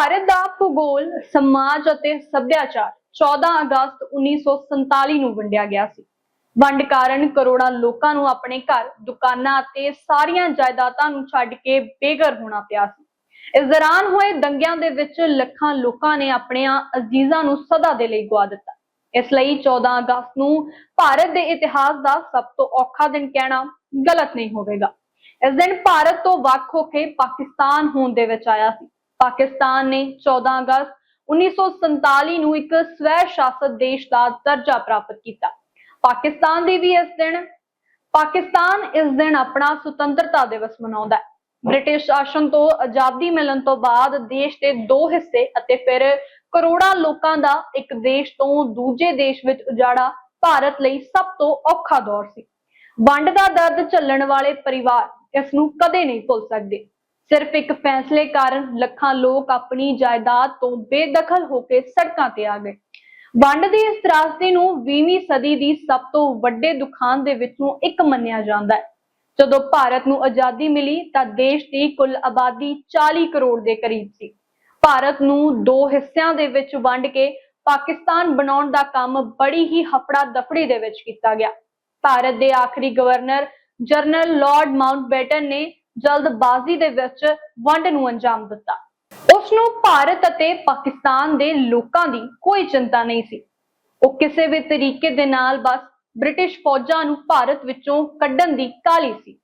ਭਾਰਤ ਦਾ ਭੂਗੋਲ, ਸਮਾਜ ਅਤੇ ਸੱਭਿਆਚਾਰ 14 ਅਗਸਤ 1947 ਨੂੰ ਵੰਡਿਆ ਗਿਆ ਸੀ। ਵੰਡ ਕਾਰਨ ਕਰੋੜਾਂ ਲੋਕਾਂ ਨੂੰ ਆਪਣੇ ਘਰ, ਦੁਕਾਨਾਂ ਅਤੇ ਸਾਰੀਆਂ ਜਾਇਦਾਦਾਂ ਨੂੰ ਛੱਡ ਕੇ ਬੇਘਰ ਹੋਣਾ ਪਿਆ ਸੀ। ਇਸ ਦੌਰਾਨ ਹੋਏ ਦੰਗਿਆਂ ਦੇ ਵਿੱਚ ਲੱਖਾਂ ਲੋਕਾਂ ਨੇ ਆਪਣੀਆਂ ਅਜ਼ੀਜ਼ਾਂ ਨੂੰ ਸਦਾ ਦੇ ਲਈ ਗਵਾ ਦਿੱਤਾ। ਇਸ ਲਈ 14 ਅਗਸਤ ਨੂੰ ਭਾਰਤ ਦੇ ਇਤਿਹਾਸ ਦਾ ਸਭ ਤੋਂ ਔਖਾ ਦਿਨ ਕਹਿਣਾ ਗਲਤ ਨਹੀਂ ਹੋਵੇਗਾ। ਇਸ ਦਿਨ ਭਾਰਤ ਤੋਂ ਵੱਖ ਹੋ ਕੇ ਪਾਕਿਸਤਾਨ ਹੋਣ ਦੇ ਵਿੱਚ ਆਇਆ ਸੀ। ਪਾਕਿਸਤਾਨ ਨੇ 14 ਅਗਸਤ 1947 ਨੂੰ ਇੱਕ ਸਵੈ ਸ਼ਾਸਤ ਦੇਸ਼ ਦਾ ਦਰਜਾ ਪ੍ਰਾਪਤ ਕੀਤਾ। ਪਾਕਿਸਤਾਨ ਦੀ ਵੀ ਇਸ ਦਿਨ, ਪਾਕਿਸਤਾਨ ਇਸ ਦਿਨ ਆਪਣਾ ਸੁਤੰਤਰਤਾ ਦਿਵਸ ਮਨਾਉਂਦਾ ਹੈ। ਬ੍ਰਿਟਿਸ਼ ਸ਼ਾਸਨ ਤੋਂ ਆਜ਼ਾਦੀ ਮਿਲਣ ਤੋਂ ਬਾਅਦ ਦੇਸ਼ ਦੇ ਦੋ ਹਿੱਸੇ ਅਤੇ ਫਿਰ ਕਰੋੜਾਂ ਲੋਕਾਂ ਦਾ ਇੱਕ ਦੇਸ਼ ਤੋਂ ਦੂਜੇ ਦੇਸ਼ ਵਿੱਚ ਉਜਾੜਾ ਭਾਰਤ ਲਈ ਸਭ ਤੋਂ ਔਖਾ ਦੌਰ ਸੀ। ਵੰਡ ਦਾ ਦਰਦ ਝੱਲਣ ਵਾਲੇ ਪਰਿਵਾਰ ਇਸ ਨੂੰ ਕਦੇ ਨਹੀਂ ਭੁੱਲ ਸਕਦੇ। ਸਿਰਫ ਇੱਕ ਫੈਸਲੇ ਕਾਰਨ ਲੱਖਾਂ ਲੋਕ ਆਪਣੀ ਜਾਇਦਾਦ ਤੋਂ ਬੇਦਖਲ ਹੋ ਕੇ ਸੜਕਾਂ ਤੇ ਆ ਗਏ। ਵੰਡ ਦੀ ਇਸ ਤਰਾਸਦੀ ਨੂੰ 20ਵੀਂ ਸਦੀ ਦੀ ਸਭ ਤੋਂ ਵੱਡੇ ਦੁਖਾਂ ਦੇ ਵਿੱਚੋਂ ਇੱਕ ਮੰਨਿਆ ਜਾਂਦਾ ਹੈ। ਜਦੋਂ ਭਾਰਤ ਨੂੰ ਆਜ਼ਾਦੀ ਮਿਲੀ ਤਾਂ ਦੇਸ਼ ਦੀ ਕੁੱਲ ਆਬਾਦੀ 40 ਕਰੋੜ ਦੇ ਕਰੀਬ ਸੀ। ਭਾਰਤ ਨੂੰ ਦੋ ਹਿੱਸਿਆਂ ਦੇ ਵਿੱਚ ਵੰਡ ਕੇ ਪਾਕਿਸਤਾਨ ਬਣਾਉਣ ਦਾ ਕੰਮ ਬੜੀ ਹੀ ਹਫੜਾ ਦਫੜੀ ਦੇ ਵਿੱਚ ਕੀਤਾ ਗਿਆ। ਭਾਰਤ ਦੇ ਆਖਰੀ ਗਵਰਨਰ ਜਨਰਲ ਲਾਰਡ ਮਾਊਂਟਬੈਟਨ ਨੇ ਜਲਦਬਾਜ਼ੀ ਦੇ ਵਿੱਚ ਵੰਡ ਨੂੰ ਅੰਜਾਮ ਦਿੱਤਾ। ਉਸ ਨੂੰ ਭਾਰਤ ਅਤੇ ਪਾਕਿਸਤਾਨ ਦੇ ਲੋਕਾਂ ਦੀ ਕੋਈ ਚਿੰਤਾ ਨਹੀਂ ਸੀ। ਉਹ ਕਿਸੇ ਵੀ ਤਰੀਕੇ ਦੇ ਨਾਲ ਬਸ ਬ੍ਰਿਟਿਸ਼ ਫੌਜਾਂ ਨੂੰ ਭਾਰਤ ਵਿੱਚੋਂ ਕੱਢਣ ਦੀ ਕਾਲੀ ਸੀ।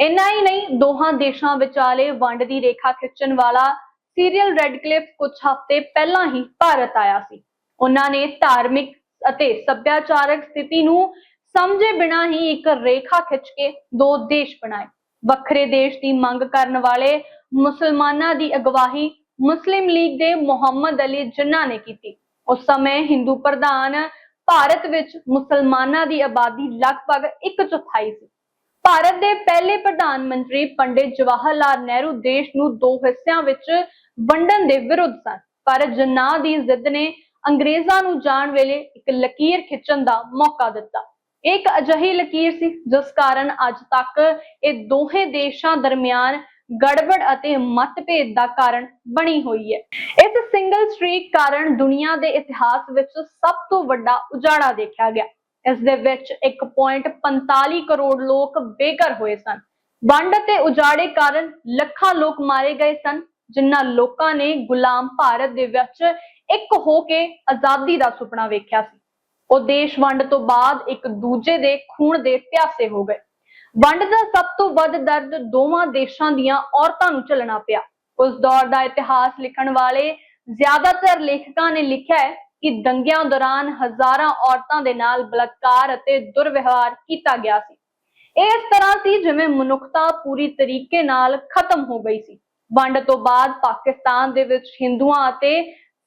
ਇੰਨਾ ਹੀ ਨਹੀਂ, ਦੋਹਾਂ ਦੇਸ਼ਾਂ ਵਿਚਾਲੇ ਵੰਡ ਦੀ ਰੇਖਾ ਖਿੱਚਣ ਵਾਲਾ ਸੀਰੀਅਲ ਰੈੱਡ ਰੈਡਕਲਿਫ ਕੁਝ ਹਫ਼ਤੇ ਪਹਿਲਾਂ ਹੀ ਭਾਰਤ ਆਇਆ ਸੀ। ਉਹਨਾਂ ਨੇ ਧਾਰਮਿਕ ਅਤੇ ਸੱਭਿਆਚਾਰਕ ਸਥਿਤੀ ਨੂੰ ਸਮਝੇ ਬਿਨਾਂ ਹੀ ਇੱਕ ਰੇਖਾ ਖਿੱਚ ਕੇ ਦੋ ਦੇਸ਼ ਬਣਾਏ। ਵੱਖਰੇ ਦੇਸ਼ ਦੀ ਮੰਗ ਕਰਨ ਵਾਲੇ ਮੁਸਲਮਾਨਾਂ ਦੀ ਅਗਵਾਈ ਮੁਸਲਿਮ ਲੀਗ ਦੇ ਮੁਹੰਮਦ ਅਲੀ ਜਿੰਨਾ ਨੇ ਕੀਤੀ। ਉਸ ਸਮੇਂ ਹਿੰਦੂ ਪ੍ਰਧਾਨ ਭਾਰਤ ਵਿੱਚ ਮੁਸਲਮਾਨਾਂ ਦੀ ਆਬਾਦੀ ਲਗਭਗ ਇੱਕ ਚੌਥਾਈ ਸੀ। ਭਾਰਤ ਦੇ ਪਹਿਲੇ ਪ੍ਰਧਾਨ ਮੰਤਰੀ ਪੰਡਿਤ ਜਵਾਹਰ ਲਾਲ ਨਹਿਰੂ ਦੇਸ਼ ਨੂੰ ਦੋ ਹਿੱਸਿਆਂ ਵਿੱਚ ਵੰਡਣ ਦੇ ਵਿਰੁੱਧ ਸਨ। ਪਰ ਜਨਾਹ ਦੀ ਜ਼ਿੱਦ ਨੇ ਅੰਗਰੇਜ਼ਾਂ ਨੂੰ ਜਾਣ ਵੇਲੇ ਇੱਕ ਲਕੀਰ ਖਿੱਚਣ ਦਾ ਮੌਕਾ ਦਿੱਤਾ। ਇੱਕ ਅਜਿਹੀ ਲਕੀਰ ਸੀ, ਜਿਸ ਕਾਰਨ ਅੱਜ ਤੱਕ ਇਹ ਦੋਹੇ ਦੇਸ਼ਾਂ ਦਰਮਿਆਨ ਗੜਬੜ ਅਤੇ ਮਤਭੇਦ ਦਾ ਕਾਰਨ ਬਣੀ ਹੋਈ ਹੈ। ਇਸ ਸਿੰਗਲ ਸਟ੍ਰੀਕ ਕਾਰਨ ਦੁਨੀਆ ਦੇ ਇਤਿਹਾਸ ਵਿੱਚ ਸਭ ਤੋਂ ਵੱਡਾ ਉਜਾੜਾ ਦੇਖਿਆ ਗਿਆ। ਇਸ ਦੇ ਵਿੱਚ 1.45 ਕਰੋੜ ਲੋਕ ਬੇਘਰ ਹੋਏ ਸਨ। ਵੰਡ ਅਤੇ ਉਜਾੜੇ ਕਾਰਨ ਲੱਖਾਂ ਲੋਕ ਮਾਰੇ ਗਏ ਸਨ, ਜਿਨ੍ਹਾਂ ਲੋਕਾਂ ਨੇ ਗੁਲਾਮ ਭਾਰਤ ਦੇ ਵਿੱਚ ਇੱਕ ਹੋ ਕੇ ਆਜ਼ਾਦੀ ਦਾ ਸੁਪਨਾ ਵੇਖਿਆ ਸੀ। ਉਹ ਦੇਸ਼ ਵੰਡ ਤੋਂ ਬਾਅਦ ਇੱਕ ਦੂਜੇ ਦੇ ਖੂਨ ਦੇ ਪਿਆਸੇ ਹੋ ਗਏ। ਵੰਡ ਦਾ ਸਭ ਤੋਂ ਵੱਧ ਦਰਦ ਦੋਵਾਂ ਦੇਸ਼ਾਂ ਦੀਆਂ ਔਰਤਾਂ ਨੂੰ ਝੱਲਣਾ ਪਿਆ। ਉਸ ਦੌਰ ਦਾ ਇਤਿਹਾਸ ਲਿਖਣ ਵਾਲੇ ਜ਼ਿਆਦਾਤਰ ਲੇਖਕਾਂ ਨੇ ਲਿਖਿਆ ਹੈ ਕਿ ਦੰਗਿਆਂ ਦੌਰਾਨ ਹਜ਼ਾਰਾਂ ਔਰਤਾਂ ਦੇ ਨਾਲ ਬਲਾਤਕਾਰ ਅਤੇ ਦੁਰਵਿਵਹਾਰ ਕੀਤਾ ਗਿਆ ਸੀ। ਇਹ ਇਸ ਤਰ੍ਹਾਂ ਸੀ ਜਿਵੇਂ ਮਨੁੱਖਤਾ ਪੂਰੀ ਤਰੀਕੇ ਨਾਲ ਖਤਮ ਹੋ ਗਈ ਸੀ। ਵੰਡ ਤੋਂ ਬਾਅਦ ਪਾਕਿਸਤਾਨ ਦੇ ਵਿੱਚ ਹਿੰਦੂਆਂ ਅਤੇ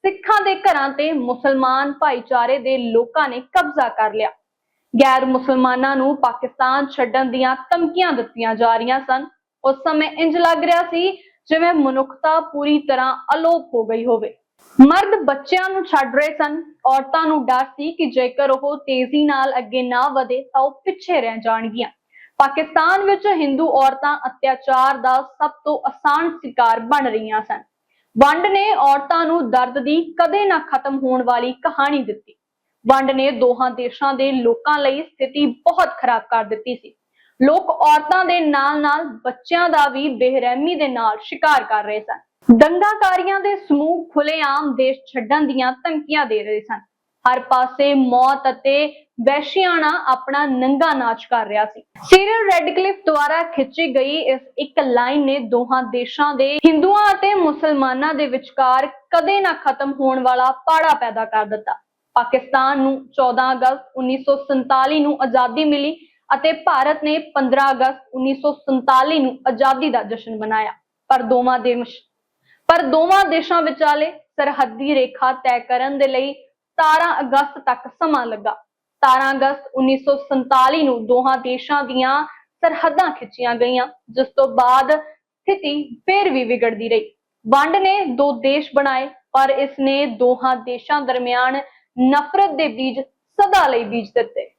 ਸਿੱਖਾਂ ਦੇ ਘਰਾਂ ਤੇ ਮੁਸਲਮਾਨ ਭਾਈਚਾਰੇ ਦੇ ਲੋਕਾਂ ਨੇ ਕਬਜ਼ਾ ਕਰ ਲਿਆ। ਗੈਰ ਮੁਸਲਮਾਨਾਂ ਨੂੰ ਪਾਕਿਸਤਾਨ ਛੱਡਣ ਦੀਆਂ ਧਮਕੀਆਂ ਦਿੱਤੀਆਂ ਜਾ ਰਹੀਆਂ ਸਨ। ਉਸ ਸਮੇਂ ਇੰਜ ਲੱਗ ਰਿਹਾ ਸੀ ਜਿਵੇਂ ਮਨੁੱਖਤਾ ਪੂਰੀ ਤਰ੍ਹਾਂ ਅਲੋਪ ਹੋ ਗਈ ਹੋਵੇ। ਮਰਦ ਬੱਚਿਆਂ ਨੂੰ ਛੱਡ ਰਹੇ ਸਨ। ਔਰਤਾਂ ਨੂੰ ਡਰ ਸੀ ਕਿ ਜੇਕਰ ਉਹ ਤੇਜ਼ੀ ਨਾਲ ਅੱਗੇ ਨਾ ਵਧੇ ਤਾਂ ਉਹ ਪਿੱਛੇ ਰਹਿ ਜਾਣਗੀਆਂ। ਪਾਕਿਸਤਾਨ ਵਿੱਚ ਹਿੰਦੂ ਔਰਤਾਂ ਅਤਿਆਚਾਰ ਦਾ ਸਭ ਤੋਂ ਆਸਾਨ ਸ਼ਿਕਾਰ ਬਣ ਰਹੀਆਂ ਸਨ। ਵੰਡ ਨੇ ਔਰਤਾਂ ਨੂੰ ਦਰਦ ਦੀ ਕਦੇ ਨਾ ਖਤਮ ਹੋਣ ਵਾਲੀ ਕਹਾਣੀ ਦਿੱਤੀ। ਵੰਡ ਨੇ ਦੋਹਾਂ ਦੇਸ਼ਾਂ ਦੇ ਲੋਕਾਂ ਲਈ ਸਥਿਤੀ ਬਹੁਤ ਖਰਾਬ ਕਰ ਦਿੱਤੀ ਸੀ। ਲੋਕ ਔਰਤਾਂ ਦੇ ਨਾਲ-ਨਾਲ ਬੱਚਿਆਂ ਦਾ ਵੀ ਬੇਰਹਿਮੀ ਦੇ ਨਾਲ ਸ਼ਿਕਾਰ ਕਰ ਰਹੇ ਸਨ। ਦੰਗਾਕਾਰੀਆਂ ਦੇ ਸਮੂਹ ਖੁੱਲੇਆਮ ਦੇਸ਼ ਛੱਡਣ ਦੀਆਂ ਧਮਕੀਆਂ ਦੇ ਰਹੇ ਸਨ। ਹਰ ਪਾਸੇ ਮੌਤ ਅਤੇ ਵੈਸ਼ਿਆਣਾ ਆਪਣਾ ਨੰਗਾ ਨਾਚ ਕਰ ਰਿਹਾ ਸੀ। ਸੀਰੀਅਲ ਰੈਡਕਲਿਫ ਦੁਆਰਾ ਖਿੱਚੀ ਗਈ ਇਸ ਇੱਕ ਲਾਈਨ ਨੇ ਦੋਹਾਂ ਦੇਸ਼ਾਂ ਦੇ ਹਿੰਦੂਆਂ ਅਤੇ ਮੁਸਲਮਾਨਾਂ ਦੇ ਵਿਚਕਾਰ ਕਦੇ ਨਾ ਖਤਮ ਹੋਣ ਵਾਲਾ ਪਾੜਾ ਪੈਦਾ ਕਰ ਦਿੱਤਾ। ਪਾਕਿਸਤਾਨ ਨੂੰ 14 ਅਗਸਤ 1947 ਨੂੰ ਆਜ਼ਾਦੀ ਮਿਲੀ ਅਤੇ ਭਾਰਤ ਨੇ 15 ਅਗਸਤ 1947 ਨੂੰ ਆਜ਼ਾਦੀ ਦਾ ਜਸ਼ਨ ਮਨਾਇਆ। ਪਰ ਦੋਵਾਂ ਦੇਸ਼ ਪਰ ਦੋਵਾਂ ਦੇਸ਼ਾਂ ਵਿਚਾਲੇ ਸਰਹੱਦੀ ਰੇਖਾ ਤੈਅ ਕਰਨ ਦੇ ਲਈ 17 ਅਗਸਤ ਤੱਕ ਸਮਾਂ ਲੱਗਾ। 17 ਅਗਸਤ 1947 ਨੂੰ ਦੋਹਾਂ ਦੇਸ਼ਾਂ ਦੀਆਂ ਸਰਹੱਦਾਂ ਖਿੱਚੀਆਂ ਗਈਆਂ, ਜਿਸ ਤੋਂ ਬਾਅਦ ਸਥਿਤੀ ਫੇਰ ਵੀ ਵਿਗੜਦੀ ਰਹੀ। ਵੰਡ ਨੇ ਦੋ ਦੇਸ਼ ਬਣਾਏ, ਪਰ ਇਸ ਨੇ ਦੋਹਾਂ ਦੇਸ਼ਾਂ ਦਰਮਿਆਨ ਨਫ਼ਰਤ ਦੇ ਬੀਜ ਸਦਾ ਲਈ ਬੀਜ ਦਿੱਤੇ।